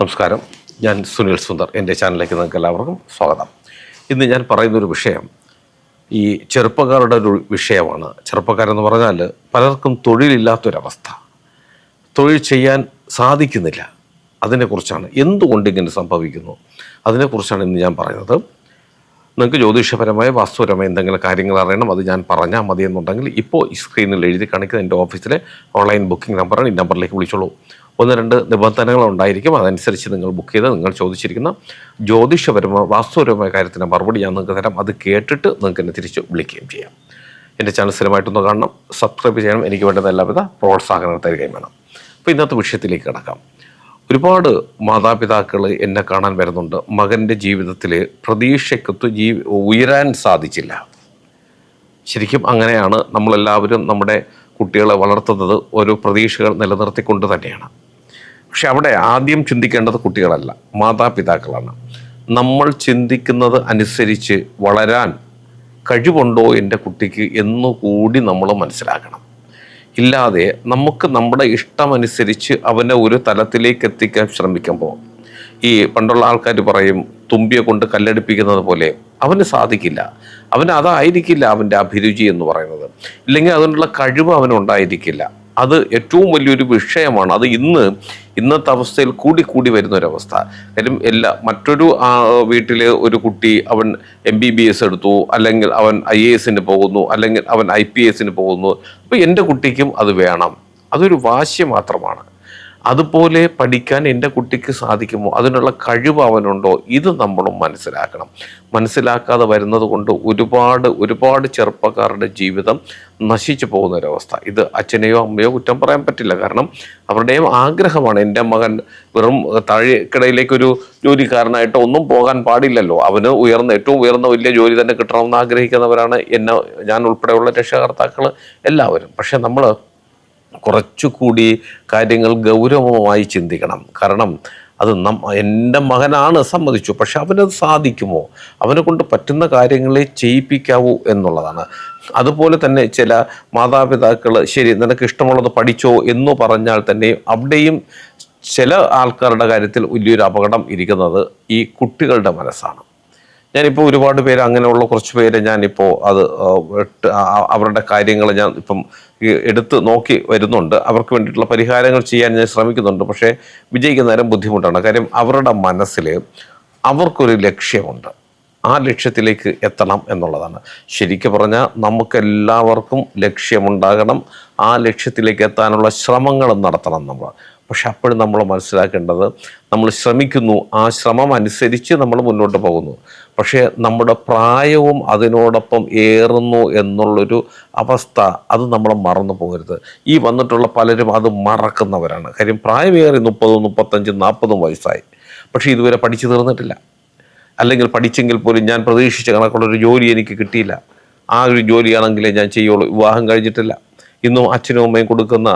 നമസ്കാരം. ഞാൻ സുനിൽ സുന്ദർ. എന്റെ ചാനലിലേക്ക് നിങ്ങൾക്ക് എല്ലാവർക്കും സ്വാഗതം. ഇന്ന് ഞാൻ പറയുന്നൊരു വിഷയം ഈ ചെറുപ്പക്കാരുടെ ഒരു വിഷയമാണ്. ചെറുപ്പക്കാരെന്ന് പറഞ്ഞാൽ പലർക്കും തൊഴിലില്ലാത്തൊരവസ്ഥ. തൊഴിൽ ചെയ്യാൻ സാധിക്കുന്നില്ല. അതിനെക്കുറിച്ചാണ് എന്തുകൊണ്ട് ഇങ്ങനെ സംഭവിക്കുന്നു? അതിനെക്കുറിച്ചാണ് ഇന്ന് ഞാൻ പറയുന്നത്. നിങ്ങൾക്ക് ജ്യോതിഷപരമായ വാസ്തുപരമായ എന്തെങ്കിലും കാര്യങ്ങൾ അറിയണം അത് ഞാൻ പറഞ്ഞാൽ മതി എന്നുണ്ടെങ്കിൽ ഇപ്പോൾ ഈ സ്ക്രീനിൽ എഴുതി കാണിക്കുന്ന എന്റെ ഓഫീസിലെ ഓൺലൈൻ ബുക്കിംഗ് നമ്പറാണ് ഈ നമ്പറിലേക്ക് വിളിച്ചോളൂ. ഒന്ന് രണ്ട് നിബന്ധനകൾ ഉണ്ടായിരിക്കും. അതനുസരിച്ച് നിങ്ങൾ ബുക്ക് ചെയ്ത് നിങ്ങൾ ചോദിച്ചിരിക്കുന്ന ജ്യോതിഷപരമായ വാസ്തുപരമായ കാര്യത്തിന് മറുപടി ഞാൻ നിങ്ങൾക്ക് തരാം. അത് കേട്ടിട്ട് നിങ്ങൾക്ക് എന്നെ തിരിച്ച് വിളിക്കുകയും ചെയ്യാം. എന്റെ ചാനൽ സ്ഥിരമായിട്ടൊന്ന് കാണണം. സബ്സ്ക്രൈബ് ചെയ്യണം. എനിക്ക് വേണ്ടുന്ന എല്ലാവിധ പ്രോത്സാഹനങ്ങൾ തരികയും വേണം. അപ്പോൾ ഇന്നത്തെ വിഷയത്തിലേക്ക് കിടക്കാം. ഒരുപാട് മാതാപിതാക്കൾ എന്നെ കാണാൻ വരുന്നുണ്ട്. മകന്റെ ജീവിതത്തിൽ പ്രതീക്ഷയ്ക്കൊത്ത് ജീ ഉയരാൻ സാധിച്ചില്ല. ശരിക്കും അങ്ങനെയാണ് നമ്മളെല്ലാവരും നമ്മുടെ കുട്ടികളെ വളർത്തുന്നത്. ഓരോ പ്രതീക്ഷകൾ നിലനിർത്തിക്കൊണ്ട് തന്നെയാണ്. പക്ഷെ അവിടെ ആദ്യം ചിന്തിക്കേണ്ടത് കുട്ടികളല്ല മാതാപിതാക്കളാണ്. നമ്മൾ ചിന്തിക്കുന്നത് അനുസരിച്ച് വളരാൻ കഴിവുണ്ടോ എന്റെ കുട്ടിക്ക് എന്നുകൂടി നമ്മൾ മനസ്സിലാക്കണം. ഇല്ലാതെ നമുക്ക് നമ്മുടെ ഇഷ്ടമനുസരിച്ച് അവനെ ഒരു തലത്തിലേക്ക് എത്തിക്കാൻ ശ്രമിക്കുമ്പോൾ ഈ പണ്ടുള്ള ആൾക്കാർ പറയും തുമ്പിയെ കൊണ്ട് കല്ലടിപ്പിക്കുന്നത് പോലെ അവന് സാധിക്കില്ല. അവന് അതായിരിക്കില്ല അവന്റെ അഭിരുചി എന്ന് പറയുന്നത്. ഇല്ലെങ്കിൽ അതിനുള്ള കഴിവ് അവനുണ്ടായിരിക്കില്ല അത് ഏറ്റവും വലിയൊരു വിഷയമാണ്. അത് ഇന്ന് ഇന്നത്തെ അവസ്ഥയിൽ കൂടി കൂടി വരുന്ന ഒരവസ്ഥ കാര്യം എല്ലാ മറ്റൊരു വീട്ടിൽ ഒരു കുട്ടി അവൻ എം ബി ബി എസ് എടുത്തു അല്ലെങ്കിൽ അവൻ ഐ എ എസിന് പോകുന്നു അല്ലെങ്കിൽ അവൻ ഐ പി എസിന് പോകുന്നു. അപ്പോൾ എന്റെ കുട്ടിക്കും അത് വേണം. അതൊരു വാശി മാത്രമാണ്. അതുപോലെ പഠിക്കാൻ എന്റെ കുട്ടിക്ക് സാധിക്കുമോ? അതിനുള്ള കഴിവ് അവനുണ്ടോ? ഇത് നമ്മളും മനസ്സിലാക്കണം. മനസ്സിലാക്കാതെ വരുന്നത് കൊണ്ട് ഒരുപാട് ഒരുപാട് ചെറുപ്പക്കാരുടെ ജീവിതം നശിച്ചു പോകുന്ന ഒരവസ്ഥ ഇത് അച്ഛനെയോ അമ്മയോ കുറ്റം പറയാൻ പറ്റില്ല. കാരണം അവരുടെയും ആഗ്രഹമാണ് എന്റെ മകൻ വെറും താഴേക്കിടയിലേക്കൊരു ജോലിക്കാരനായിട്ട് ഒന്നും പോകാൻ പാടില്ലല്ലോ. അവന് ഉയർന്ന ഏറ്റവും ഉയർന്ന വലിയ ജോലി തന്നെ കിട്ടണമെന്ന് ആഗ്രഹിക്കുന്നവരാണ് എന്നെ ഞാൻ ഉൾപ്പെടെയുള്ള രക്ഷകർത്താക്കൾ എല്ലാവരും. പക്ഷെ നമ്മൾ കുറച്ചുകൂടി കാര്യങ്ങൾ ഗൗരവമായി ചിന്തിക്കണം. കാരണം അത് നം എന്റെ മകനാണ് സമ്മതിച്ചു. പക്ഷെ അവനത് സാധിക്കുമോ? അവനെ കൊണ്ട് പറ്റുന്ന കാര്യങ്ങളെ ചെയ്യിപ്പിക്കാവൂ എന്നുള്ളതാണ്. അതുപോലെ തന്നെ ചില മാതാപിതാക്കൾ ശരി നിനക്ക് ഇഷ്ടമുള്ളത് പഠിച്ചോ എന്ന് പറഞ്ഞാൽ തന്നെ അവിടെയും ചില ആൾക്കാരുടെ കാര്യത്തിൽ വലിയൊരു അപകടം ഇരിക്കുന്നത് ഈ കുട്ടികളുടെ മനസ്സാണ്. ഞാനിപ്പോൾ ഒരുപാട് പേര് അങ്ങനെയുള്ള കുറച്ച് പേര് ഞാനിപ്പോൾ അത് അവരുടെ കാര്യങ്ങൾ ഞാൻ ഇപ്പം എടുത്ത് നോക്കി വരുന്നുണ്ട്. അവർക്ക് വേണ്ടിയിട്ടുള്ള പരിഹാരങ്ങൾ ചെയ്യാൻ ഞാൻ ശ്രമിക്കുന്നുണ്ട്. പക്ഷേ വിജയിക്കുന്നേരം ബുദ്ധിമുട്ടാണ്. കാര്യം അവരുടെ മനസ്സിൽ അവർക്കൊരു ലക്ഷ്യമുണ്ട്. ആ ലക്ഷ്യത്തിലേക്ക് എത്തണം എന്നുള്ളതാണ്. ശരിക്കും പറഞ്ഞാൽ നമുക്കെല്ലാവർക്കും ലക്ഷ്യമുണ്ടാകണം. ആ ലക്ഷ്യത്തിലേക്ക് എത്താനുള്ള ശ്രമങ്ങൾ നടത്തണം നമ്മൾ. പക്ഷെ അപ്പോഴും നമ്മൾ മനസ്സിലാക്കേണ്ടത് നമ്മൾ ശ്രമിക്കുന്നു. ആ ശ്രമം അനുസരിച്ച് നമ്മൾ മുന്നോട്ട് പോകുന്നു. പക്ഷേ നമ്മുടെ പ്രായവും അതിനോടൊപ്പം ഏറുന്നു എന്നുള്ളൊരു അവസ്ഥ അത് നമ്മൾ മറന്നു പോകരുത്. ഈ വന്നിട്ടുള്ള പലരും അത് മറക്കുന്നവരാണ്. കാര്യം പ്രായമേറി മുപ്പതും മുപ്പത്തഞ്ചും നാൽപ്പതും വയസ്സായി. പക്ഷേ ഇതുവരെ പഠിച്ചു തീർന്നിട്ടില്ല. അല്ലെങ്കിൽ പഠിച്ചെങ്കിൽ പോലും ഞാൻ പ്രതീക്ഷിച്ച കണക്കുള്ളൊരു ജോലി എനിക്ക് കിട്ടിയില്ല. ആ ഒരു ജോലിയാണെങ്കിലേ ഞാൻ ചെയ്യുള്ളൂ. വിവാഹം കഴിഞ്ഞിട്ടില്ല. ഇന്നും അച്ഛനും അമ്മയും കൊടുക്കുന്ന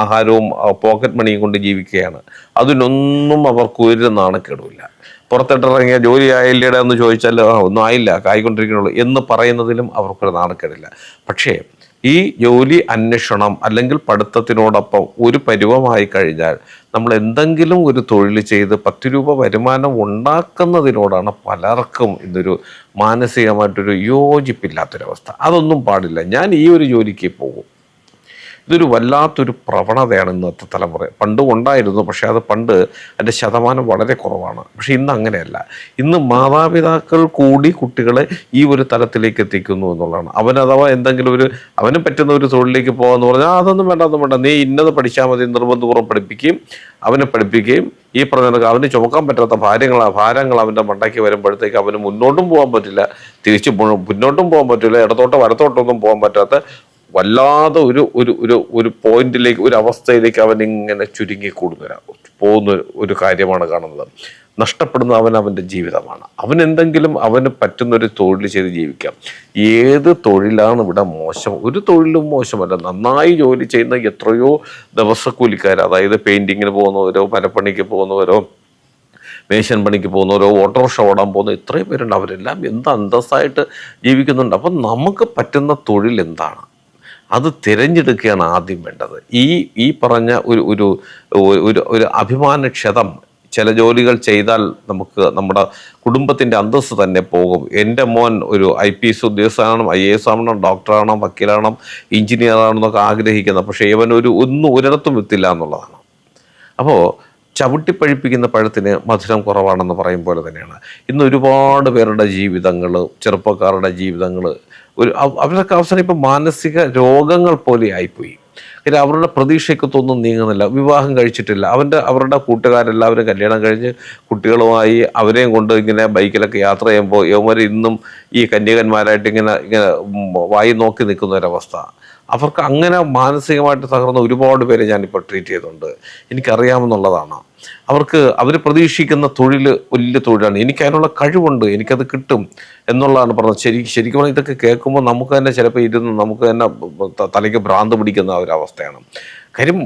ആഹാരവും പോക്കറ്റ് മണിയും കൊണ്ട് ജീവിക്കുകയാണ്. അതിനൊന്നും അവർക്ക് ഒരു നാണക്കേടുമില്ല. പുറത്തിട്ടിറങ്ങിയ ജോലി ആയില്ലേടാ എന്ന് ചോദിച്ചാൽ "ആ, ഒന്നും ആയില്ല കായിക്കൊണ്ടിരിക്കണുള്ളൂ എന്ന് പറയുന്നതിലും അവർക്കൊരു നാണക്കേടില്ല. പക്ഷേ ഈ ജോലി അന്വേഷണം അല്ലെങ്കിൽ പഠിത്തത്തിനോടൊപ്പം ഒരു പരുവമായി കഴിഞ്ഞാൽ നമ്മൾ എന്തെങ്കിലും ഒരു തൊഴിൽ ചെയ്ത് പത്ത് രൂപ വരുമാനം ഉണ്ടാക്കുന്നതിനോടാണ് പലർക്കും ഇതൊരു മാനസികമായിട്ടൊരു യോജിപ്പില്ലാത്തൊരവസ്ഥ. അതൊന്നും പാടില്ല. ഞാൻ ഈ ഒരു ജോലിക്ക് പോകും. ഇതൊരു വല്ലാത്തൊരു പ്രവണതയാണ് ഇന്നത്തെ തലമുറ. പണ്ടും ഉണ്ടായിരുന്നു പക്ഷേ അത് പണ്ട് അതിന്റെ ശതമാനം വളരെ കുറവാണ്. പക്ഷേ ഇന്ന് അങ്ങനെയല്ല. ഇന്ന് മാതാപിതാക്കൾ കൂടി കുട്ടികളെ ഈ ഒരു തലത്തിലേക്ക് എത്തിക്കുന്നു എന്നുള്ളതാണ്. അവൻ അഥവാ എന്തെങ്കിലും ഒരു അവന് പറ്റുന്ന ഒരു തൊഴിലിലേക്ക് പോകാമെന്ന് പറഞ്ഞാൽ "ആ, അതൊന്നും വേണ്ട ഒന്നും വേണ്ട. നീ ഇന്നത് പഠിച്ചാൽ മതി നിർബന്ധപൂർവം പഠിപ്പിക്കുകയും അവനെ പഠിപ്പിക്കുകയും ഈ പറഞ്ഞ അവന് ചുമക്കാൻ പറ്റാത്ത ഭാരങ്ങൾ ഭാരങ്ങൾ അവന്റെ മണ്ടയ്ക്ക് വരുമ്പോഴത്തേക്ക് അവന് മുന്നോട്ടും പോകാൻ പറ്റില്ല. തിരിച്ച് മുന്നോട്ടും പോകാൻ പറ്റില്ല ഇടത്തോട്ടോ വലത്തോട്ടൊന്നും പോകാൻ പറ്റാത്ത വല്ലാതെ ഒരു ഒരു ഒരു ഒരു പോയിന്റിലേക്ക് ഒരു അവസ്ഥയിലേക്ക് അവൻ ഇങ്ങനെ ചുരുങ്ങി കൂടുന്ന പോകുന്ന ഒരു- കാര്യമാണ് കാണുന്നത്. നഷ്ടപ്പെടുന്ന അവൻ അവന്റെ ജീവിതമാണ്. അവൻ എന്തെങ്കിലും അവന് പറ്റുന്ന ഒരു തൊഴിൽ ചെയ്ത് ജീവിക്കാം. ഏത് തൊഴിലാണ് ഇവിടെ മോശം? ഒരു തൊഴിലും മോശമല്ല. നന്നായി ജോലി ചെയ്യുന്ന എത്രയോ ദിവസക്കൂലിക്കാർ അതായത് പെയിന്റിങ്ങിന് പോകുന്നവരോ മരപ്പണിക്ക് പോകുന്നവരോ മേശൻ പണിക്ക് പോകുന്നവരോ ഓട്ടോറിക്ഷ ഓടാൻ പോകുന്ന ഇത്രയും പേരുണ്ട്. അവരെല്ലാം എന്ത് അന്തസ്സായിട്ട് ജീവിക്കുന്നുണ്ട്. അപ്പം നമുക്ക് പറ്റുന്ന തൊഴിൽ എന്താണ്? അത് തിരഞ്ഞെടുക്കുകയാണ് ആദ്യം വേണ്ടത്. ഈ ഈ പറഞ്ഞ ഒരു ഒരു ഒരു ഒരു അഭിമാനക്ഷതം ചില ജോലികൾ ചെയ്താൽ നമുക്ക് നമ്മുടെ കുടുംബത്തിന്റെ അന്തസ്സ് തന്നെ പോകും. എന്റെ മോൻ ഒരു ഐ പി എസ് ഉദ്യോഗസ്ഥനാണ് ഐ എ എസ് ആവണം ഡോക്ടറാണോ വക്കീലാണോ എഞ്ചിനീയറാണോ എന്നൊക്കെ ആഗ്രഹിക്കുന്നത് പക്ഷേ ഇവൻ ഒരു ഒന്നും ഒരിടത്തും എത്തില്ല എന്നുള്ളതാണ്. അപ്പോൾ ചവിട്ടിപ്പഴിപ്പിക്കുന്ന പഴത്തിന് മധുരം കുറവാണെന്ന് പറയും പോലെ തന്നെയാണ്. ഇന്ന് ഒരുപാട് പേരുടെ ജീവിതങ്ങൾ ചെറുപ്പക്കാരുടെ ജീവിതങ്ങൾ ഒരു അവരൊക്കെ അവസാനം ഇപ്പം മാനസിക രോഗങ്ങൾ പോലെ ആയിപ്പോയി. കാര്യം അവരുടെ പ്രതീക്ഷയ്ക്കൊത്തൊന്നും നീങ്ങുന്നില്ല. വിവാഹം കഴിച്ചിട്ടില്ല. അവന്റെ അവരുടെ കൂട്ടുകാരെല്ലാവരും കല്യാണം കഴിഞ്ഞ് കുട്ടികളുമായി അവരെയും കൊണ്ട് ഇങ്ങനെ ബൈക്കിലൊക്കെ യാത്ര ചെയ്യുമ്പോൾ യൗമര ഇന്നും ഈ കന്യകന്മാരായിട്ട് ഇങ്ങനെ ഇങ്ങനെ വായി നോക്കി നിൽക്കുന്ന ഒരവസ്ഥ അവർക്ക് അങ്ങനെ മാനസികമായിട്ട് തകർന്ന ഒരുപാട് പേരെ ഞാനിപ്പോൾ ട്രീറ്റ് ചെയ്തിട്ടുണ്ട് എനിക്കറിയാമെന്നുള്ളതാണ്. അവർക്ക് അവർ പ്രതീക്ഷിക്കുന്ന തൊഴിൽ വലിയ തൊഴിലാണ്. എനിക്ക് അതിനുള്ള കഴിവുണ്ട്. എനിക്കത് കിട്ടും എന്നുള്ളതാണ് പറഞ്ഞത്. ശരി ശരിക്കും പറഞ്ഞാൽ ഇതൊക്കെ കേൾക്കുമ്പോൾ നമുക്ക് തന്നെ ചിലപ്പോൾ ഇരുന്ന് നമുക്ക് തന്നെ തലയ്ക്ക് ഭ്രാന്ത് പിടിക്കുന്ന ഒരവസ്ഥയാണ് കാര്യം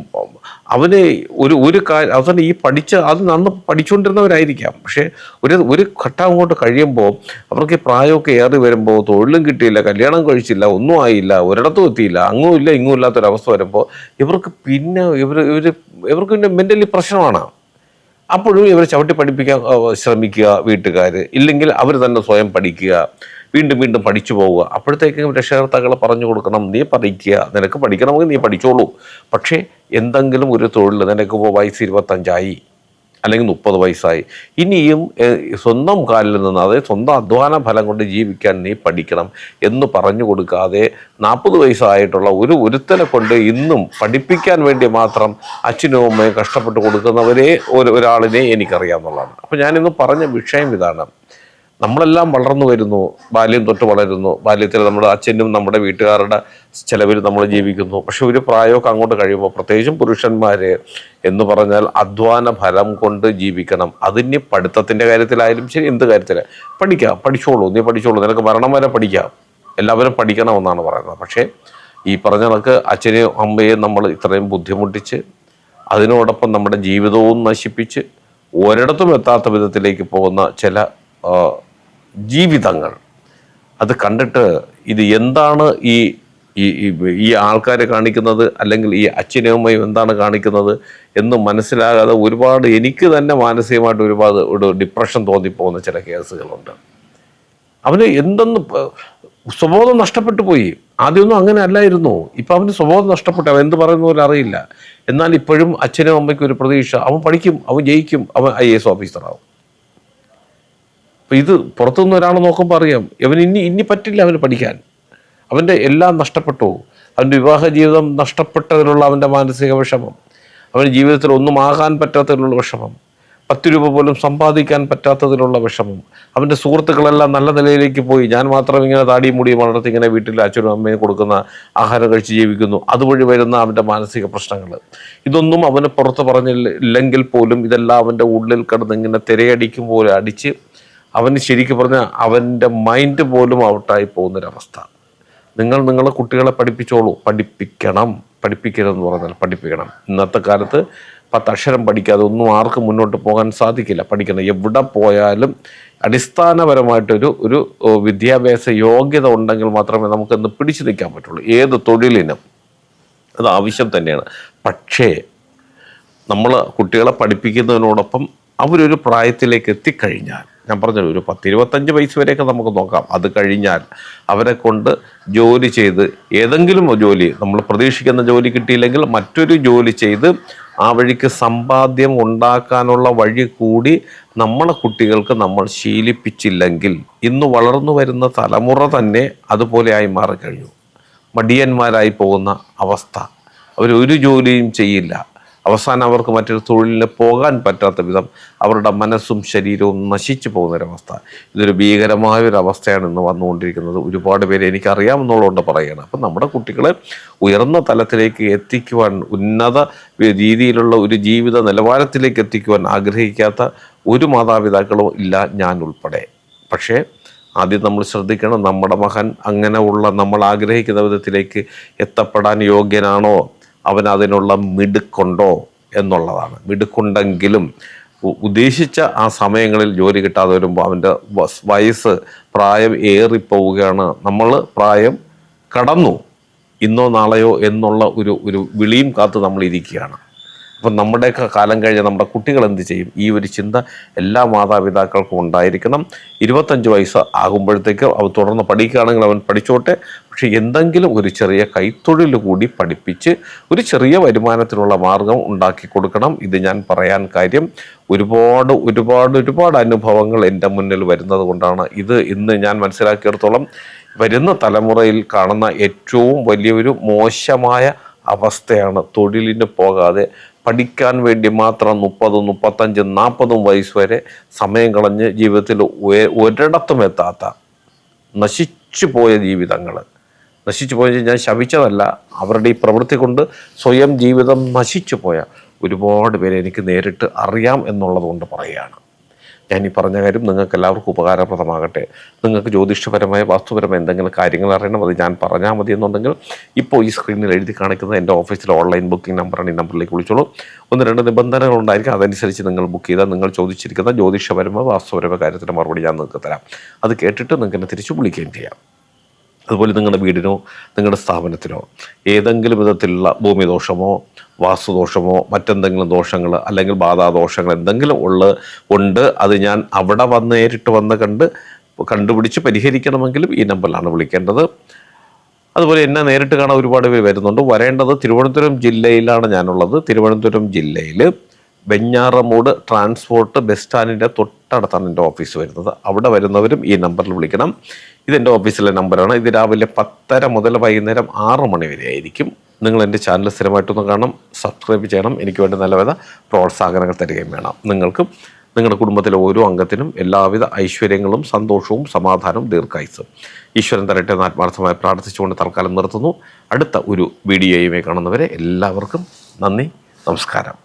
അവന് ഒരു ഒരു അവസാനം ഈ പഠിച്ച അത് നന്ന് പഠിച്ചുകൊണ്ടിരുന്നവരായിരിക്കാം പക്ഷേ ഒരു ഒരു ഘട്ടം അങ്ങോട്ട് കഴിയുമ്പോൾ അവർക്ക് പ്രായമൊക്കെ ഏറി വരുമ്പോൾ തൊഴിലും കിട്ടിയില്ല കല്യാണം കഴിച്ചില്ല ഒന്നും ആയില്ല ഒരിടത്തും എത്തിയില്ല അങ്ങും ഇല്ല ഇങ്ങും ഇല്ലാത്തൊരവസ്ഥ വരുമ്പോൾ ഇവർക്ക് പിന്നെ ഇവർ ഇവർ ഇവർക്ക് പിന്നെ മെന്റലി പ്രശ്നമാണ്. അപ്പോഴും ഇവരെ ചവിട്ടി പഠിപ്പിക്കാൻ ശ്രമിക്കുക വീട്ടുകാർ ഇല്ലെങ്കിൽ അവർ തന്നെ സ്വയം പഠിക്കുക. വീണ്ടും വീണ്ടും പഠിച്ചു പോവുക. അപ്പോഴത്തേക്കും രക്ഷകർത്താക്കളെ പറഞ്ഞു കൊടുക്കണം നീ പഠിക്കുക നിനക്ക് പഠിക്കണമെങ്കിൽ നീ പഠിച്ചോളൂ. പക്ഷേ എന്തെങ്കിലും ഒരു തൊഴിൽ നിനക്ക് ഇപ്പോൾ വയസ്സ് ഇരുപത്തഞ്ചായി അല്ലെങ്കിൽ മുപ്പത് വയസ്സായി. ഇനിയും സ്വന്തം കാലിൽ നിന്ന് അതായത് സ്വന്തം അധ്വാന ഫലം കൊണ്ട് ജീവിക്കാൻ നീ പഠിക്കണം എന്ന് പറഞ്ഞു കൊടുക്കാതെ നാൽപ്പത് വയസ്സായിട്ടുള്ള ഒരു ഒരുത്തനെ കൊണ്ട് ഇന്നും പഠിപ്പിക്കാൻ വേണ്ടി മാത്രം അച്ഛനും അമ്മയും കഷ്ടപ്പെട്ട് കൊടുക്കുന്നവരെ ഒരു ഒരാളിനെ എനിക്കറിയാമെന്നുള്ളതാണ് അപ്പോൾ ഞാനിന്ന് പറഞ്ഞ വിഷയം ഇതാണ്. നമ്മളെല്ലാം വളർന്നു വരുന്നു ബാല്യം തൊട്ട് വളരുന്നു. ബാല്യത്തിൽ നമ്മുടെ അച്ഛനും നമ്മുടെ വീട്ടുകാരുടെ ചിലവിൽ നമ്മൾ ജീവിക്കുന്നു. പക്ഷെ ഒരു പ്രായമൊക്കെ അങ്ങോട്ട് കഴിയുമ്പോൾ പ്രത്യേകിച്ചും പുരുഷന്മാര് എന്ന് പറഞ്ഞാൽ അധ്വാന ഫലം കൊണ്ട് ജീവിക്കണം. അതിന് പഠിത്തത്തിന്റെ കാര്യത്തിലായാലും ശരി എന്ത് കാര്യത്തിൽ? പഠിക്കാം. പഠിച്ചോളൂ. നീ പഠിച്ചോളൂ. നിനക്ക് മരണം വരെ പഠിക്കാം. എല്ലാവരും പഠിക്കണമെന്നാണ് പറയുന്നത്. പക്ഷേ ഈ പറഞ്ഞ കണക്ക് അച്ഛനെയും അമ്മയെയും നമ്മൾ ഇത്രയും ബുദ്ധിമുട്ടിച്ച് അതിനോടൊപ്പം നമ്മുടെ ജീവിതവും നശിപ്പിച്ച് ഒരിടത്തും എത്താത്ത വിധത്തിലേക്ക് പോകുന്ന ചില ജീവിതങ്ങൾ. അത് കണ്ടിട്ട് ഇത് എന്താണ് ഈ ഈ ഈ- ആൾക്കാരെ കാണിക്കുന്നത്? അല്ലെങ്കിൽ ഈ അച്ഛനും എന്താണ് കാണിക്കുന്നത്? എന്ന് മനസ്സിലാകാതെ ഒരുപാട് എനിക്ക് തന്നെ മാനസികമായിട്ട് ഒരുപാട് ഒരു ഡിപ്രഷൻ തോന്നിപ്പോകുന്ന ചില കേസുകളുണ്ട്. അവന് എന്തെന്ന് സ്വബോധം നഷ്ടപ്പെട്ടു പോയി. ആദ്യമൊന്നും അങ്ങനെ അല്ലായിരുന്നു. ഇപ്പം അവന് സ്വബോധം നഷ്ടപ്പെട്ടു. അവൻ എന്ത് പറയുന്ന പോലെ അറിയില്ല. എന്നാൽ ഇപ്പോഴും അച്ഛനും അമ്മയ്ക്കും ഒരു പ്രതീക്ഷ. അവൻ പഠിക്കും അവൻ ജയിക്കും അവൻ ഐ എസ് ഓഫീസറാവും. അപ്പൊ ഇത് പുറത്തുനിന്ന് ഒരാൾ നോക്കുമ്പോൾ അറിയാം അവൻ ഇനി ഇനി പറ്റില്ല അവന് പഠിക്കാൻ. അവന്റെ എല്ലാം നഷ്ടപ്പെട്ടു. അവന്റെ വിവാഹ ജീവിതം നഷ്ടപ്പെട്ടതിലുള്ള അവന്റെ മാനസിക വിഷമം. അവന്റെ ജീവിതത്തിൽ ഒന്നും ആകാൻ പറ്റാത്തതിലുള്ള വിഷമം. പത്ത് രൂപ പോലും സമ്പാദിക്കാൻ പറ്റാത്തതിലുള്ള വിഷമം. അവന്റെ സുഹൃത്തുക്കളെല്ലാം നല്ല നിലയിലേക്ക് പോയി. ഞാൻ മാത്രം ഇങ്ങനെ താടി മുടി വളർത്തി ഇങ്ങനെ വീട്ടിൽ അച്ഛനും അമ്മയും കൊടുക്കുന്ന ആഹാരം കഴിച്ച് ജീവിക്കുന്നു. അതുവഴി വരുന്ന അവന്റെ മാനസിക പ്രശ്നങ്ങൾ. ഇതൊന്നും അവന് പുറത്ത് പറഞ്ഞില്ലെങ്കിൽ പോലും ഇതെല്ലാം അവന്റെ ഉള്ളിൽ കിടന്ന് ഇങ്ങനെ തിരയടിക്കും പോലെ അടിച്ച് അവന് ശരിക്കും പറഞ്ഞാൽ അവന്റെ മൈൻഡ് പോലും ഔട്ടായി പോകുന്നൊരവസ്ഥ. നിങ്ങൾ നിങ്ങളെ കുട്ടികളെ പഠിപ്പിച്ചോളൂ. പഠിപ്പിക്കണം. പഠിപ്പിക്കരുതെന്ന് പറഞ്ഞാൽ പഠിപ്പിക്കണം. ഇന്നത്തെ കാലത്ത് പത്തക്ഷരം പഠിക്കാതെ ഒന്നും ആർക്കും മുന്നോട്ട് പോകാൻ സാധിക്കില്ല. പഠിക്കണം. എവിടെ പോയാലും അടിസ്ഥാനപരമായിട്ടൊരു ഒരു വിദ്യാഭ്യാസ യോഗ്യത ഉണ്ടെങ്കിൽ മാത്രമേ നമുക്കിന്ന് പിടിച്ചു നിൽക്കാൻ പറ്റുള്ളൂ. ഏത് തൊഴിലിനും അത് ആവശ്യം തന്നെയാണ്. പക്ഷേ നമ്മൾ കുട്ടികളെ പഠിപ്പിക്കുന്നതിനോടൊപ്പം അവരൊരു പ്രായത്തിലേക്ക് എത്തിക്കഴിഞ്ഞാൽ ഞാൻ പറഞ്ഞല്ലോ ഒരു പത്തിരുപത്തഞ്ച് വയസ്സ് വരെയൊക്കെ നമുക്ക് നോക്കാം. അത് കഴിഞ്ഞാൽ അവരെ കൊണ്ട് ജോലി ചെയ്ത് ഏതെങ്കിലും ജോലി നമ്മൾ പ്രതീക്ഷിക്കുന്ന ജോലി കിട്ടിയില്ലെങ്കിൽ മറ്റൊരു ജോലി ചെയ്ത് ആ വഴിക്ക് സമ്പാദ്യം ഉണ്ടാക്കാനുള്ള വഴി കൂടി നമ്മളെ കുട്ടികൾക്ക് നമ്മൾ ശീലിപ്പിച്ചില്ലെങ്കിൽ ഇന്ന് വളർന്നു വരുന്ന തലമുറ തന്നെ അതുപോലെയായി മാറിക്കഴിഞ്ഞു. മടിയന്മാരായി പോകുന്ന അവസ്ഥ. അവരൊരു ജോലിയും ചെയ്യില്ല. അവസാനം അവർക്ക് മറ്റൊരു തൊഴിലിന് പോകാൻ പറ്റാത്ത വിധം അവരുടെ മനസ്സും ശരീരവും നശിച്ചു പോകുന്നൊരവസ്ഥ. ഇതൊരു ഭീകരമായ ഒരു അവസ്ഥയാണ് ഇന്ന് വന്നുകൊണ്ടിരിക്കുന്നത്. ഒരുപാട് പേര് എനിക്കറിയാമെന്നുള്ളതുകൊണ്ട് പറയുകയാണ് അപ്പം നമ്മുടെ കുട്ടികളെ ഉയർന്ന തലത്തിലേക്ക് എത്തിക്കുവാൻ ഉന്നത രീതിയിലുള്ള ഒരു ജീവിത നിലവാരത്തിലേക്ക് എത്തിക്കുവാൻ ആഗ്രഹിക്കാത്ത ഒരു മാതാപിതാക്കളും ഇല്ല ഞാൻ ഉൾപ്പെടെ. പക്ഷേ ആദ്യം നമ്മൾ ശ്രദ്ധിക്കണം നമ്മുടെ മകൻ അങ്ങനെ ഉള്ള നമ്മൾ ആഗ്രഹിക്കുന്ന വിധത്തിലേക്ക് എത്തപ്പെടാൻ യോഗ്യനാണോ? അവൻ അതിനുള്ള മിടുക്കുണ്ടോ എന്നുള്ളതാണ്. മിടുക്കുണ്ടെങ്കിലും ഉദ്ദേശിച്ച ആ സമയങ്ങളിൽ ജോലി കിട്ടാതെ വരുമ്പോൾ അവന്റെ വയസ്സ് പ്രായം ഏറിപ്പോവുകയാണ്. നമ്മൾ പ്രായം കടന്നു. ഇന്നോ നാളെയോ എന്നുള്ള ഒരു ഒരു വിളിയും കാത്ത് നമ്മൾ ഇരിക്കുകയാണ്. അപ്പം നമ്മുടെയൊക്കെ കാലം കഴിഞ്ഞ് നമ്മുടെ കുട്ടികൾ എന്ത് ചെയ്യും? ഈ ഒരു ചിന്ത എല്ലാ മാതാപിതാക്കൾക്കും ഉണ്ടായിരിക്കണം. ഇരുപത്തഞ്ച് വയസ്സ് ആകുമ്പോഴത്തേക്ക് അവൻ തുടർന്ന് പഠിക്കുകയാണെങ്കിൽ അവൻ പഠിച്ചോട്ടെ. പക്ഷെ എന്തെങ്കിലും ഒരു ചെറിയ കൈത്തൊഴിൽ കൂടി പഠിപ്പിച്ച് ഒരു ചെറിയ വരുമാനത്തിനുള്ള മാർഗം ഉണ്ടാക്കി കൊടുക്കണം. ഇത് ഞാൻ പറയാൻ കാര്യം ഒരുപാട് ഒരുപാട് ഒരുപാട് അനുഭവങ്ങൾ എന്റെ മുന്നിൽ വരുന്നത് കൊണ്ടാണ്. ഇത് ഇന്ന് ഞാൻ മനസ്സിലാക്കിയിടത്തോളം വരുന്ന തലമുറയിൽ കാണുന്ന ഏറ്റവും വലിയൊരു മോശമായ അവസ്ഥയാണ് തൊഴിലിന് പോകാതെ പഠിക്കാൻ വേണ്ടി മാത്രം മുപ്പതും മുപ്പത്തഞ്ചും നാൽപ്പതും വയസ്സ് വരെ സമയം കളഞ്ഞ് ജീവിതത്തിൽ ഒരിടത്തും എത്താത്ത നശിച്ചു പോയ ജീവിതങ്ങൾ നശിച്ചു പോയ ഞാൻ ശപിച്ചതല്ല. അവരുടെ ഈ പ്രവൃത്തി കൊണ്ട് സ്വയം ജീവിതം നശിച്ചു പോയ ഒരുപാട് പേരെ എനിക്ക് നേരിട്ട് അറിയാം എന്നുള്ളത് കൊണ്ട് പറയുകയാണ്. ഞാൻ ഈ പറഞ്ഞ കാര്യം നിങ്ങൾക്ക് എല്ലാവർക്കും ഉപകാരപ്രദമാകട്ടെ. നിങ്ങൾക്ക് ജ്യോതിഷപരമായ വാസ്തുപരമായ എന്തെങ്കിലും കാര്യങ്ങൾ അറിയണം അത് ഞാൻ പറഞ്ഞാൽ മതി എന്നുണ്ടെങ്കിൽ ഇപ്പോൾ ഈ സ്ക്രീനിൽ എഴുതി കാണിക്കുന്ന എന്റെ ഓഫീസിലെ ഓൺലൈൻ ബുക്കിംഗ് നമ്പറാണ്. ഈ നമ്പറിലേക്ക് വിളിച്ചോളൂ. ഒന്ന് രണ്ട് നിബന്ധനകൾ ഉണ്ടായിരിക്കും. അതനുസരിച്ച് നിങ്ങൾ ബുക്ക് ചെയ്താൽ നിങ്ങൾ ചോദിച്ചിരിക്കുന്ന ജ്യോതിഷപരമായ വാസ്തുപരമായ കാര്യത്തിന്റെ മറുപടി ഞാൻ നിങ്ങൾക്ക് തരാം. അത് കേട്ടിട്ട് നിങ്ങൾക്ക് തിരിച്ച് വിളിക്കുകയും ചെയ്യാം. അതുപോലെ നിങ്ങളുടെ വീടിനോ നിങ്ങളുടെ സ്ഥാപനത്തിനോ ഏതെങ്കിലും വിധത്തിലുള്ള ഭൂമിദോഷമോ വാസ്തുദോഷമോ മറ്റെന്തെങ്കിലും ദോഷങ്ങൾ അല്ലെങ്കിൽ ബാധാദോഷങ്ങൾ എന്തെങ്കിലും ഉള്ള ഉണ്ട് അത് ഞാൻ അവിടെ വന്ന് നേരിട്ട് വന്ന് കണ്ട് കണ്ടുപിടിച്ച് പരിഹരിക്കണമെങ്കിലും ഈ നമ്പറിലാണ് വിളിക്കേണ്ടത്. അതുപോലെ എന്നെ നേരിട്ട് കാണാൻ ഒരുപാട് പേര് വരുന്നുണ്ട്. വരേണ്ടത് തിരുവനന്തപുരം ജില്ലയിലാണ് ഞാനുള്ളത്. തിരുവനന്തപുരം ജില്ലയിൽ വെഞ്ഞാറമൂട് ട്രാൻസ്പോർട്ട് ബസ് സ്റ്റാൻഡിന്റെ തൊട്ടടുത്താണ് എന്റെ ഓഫീസ് വരുന്നത്. അവിടെ വരുന്നവരും ഈ നമ്പറിൽ വിളിക്കണം. ഇതെന്റെ ഓഫീസിലെ നമ്പറാണ്. ഇത് രാവിലെ പത്തര മുതൽ വൈകുന്നേരം ആറ് മണി വരെ ആയിരിക്കും. നിങ്ങൾ എന്റെ ചാനൽ സ്ഥിരമായിട്ടൊന്ന് കാണണം സബ്സ്ക്രൈബ് ചെയ്യണം. എനിക്ക് വേണ്ടി നല്ലവിധ പ്രോത്സാഹനങ്ങൾ തരികയും വേണം. നിങ്ങൾക്കും നിങ്ങളുടെ കുടുംബത്തിലെ ഓരോ അംഗത്തിനും എല്ലാവിധ ഐശ്വര്യങ്ങളും സന്തോഷവും സമാധാനവും ദീർഘായുസും ഈശ്വരൻ തരട്ടെ എന്ന് ആത്മാർത്ഥമായി പ്രാർത്ഥിച്ചുകൊണ്ട് തൽക്കാലം നിർത്തുന്നു. അടുത്ത ഒരു വീഡിയോയുമായി കാണുന്നവരെ എല്ലാവർക്കും നന്ദി നമസ്കാരം.